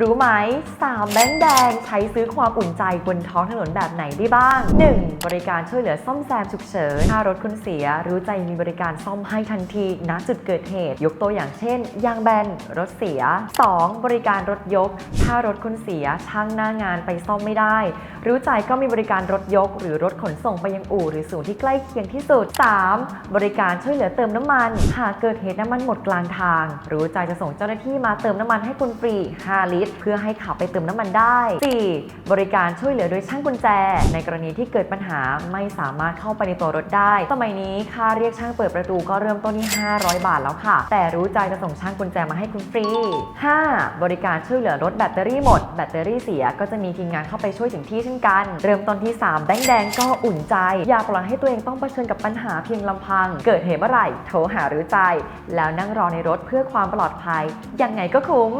รู้ไหม 3 แบงค์แดงใช้ซื้อความอุ่นใจบนท้องถนนแบบไหนได้บ้าง 1. บริการช่วยเหลือซ่อมแซมฉุกเฉิน ถ้ารถคุณเสีย รู้ใจมีบริการซ่อมให้ทันทีณจุดเกิดเหตุ ยกตัวอย่างเช่น ยางแบน รถเสีย 2. บริการรถยก ถ้ารถคุณเสียช่างหน้างานไปซ่อมไม่ได้ รู้ใจก็มีบริการรถยก หรือรถขนส่งไปยังอู่หรือศูนย์ที่ใกล้เคียงที่สุด 3. บริการช่วยเหลือเติมน้ำมัน หากเกิดเหตุน้ำมันหมดกลางทาง รู้ใจจะส่งเจ้าหน้าที่มาเติมน้ำมันให้คุณฟรี 5 ลิตรเพื่อให้ขับไปเติมน้ำมันได้ 4. บริการช่วยเหลือโดยช่างกุญแจ ในกรณีที่เกิดปัญหาไม่สามารถเข้าไปในตัวรถได้ สมัยนี้ค่าเรียกช่างเปิดประตูก็เริ่มต้นที่ 500 บาทแล้วค่ะ แต่รู้ใจจะส่งช่างกุญแจมาให้คุณฟรี 5. บริการช่วยเหลือรถแบตเตอรี่หมด แบตเตอรี่เสียก็จะมีทีมงานเข้าไปช่วยถึงที่เช่นกัน เริ่มต้นที่ 3แบงแดงก็อุ่นใจ อย่าปล่อยให้ตัวเองต้องเผชิญกับปัญหาเพียงลำพัง เกิดเหตุเมื่อไหร่ โทรหารู้ใจ แล้วนั่งรอในรถเพื่อความปลอดภัย ยังไงก็คุ้ม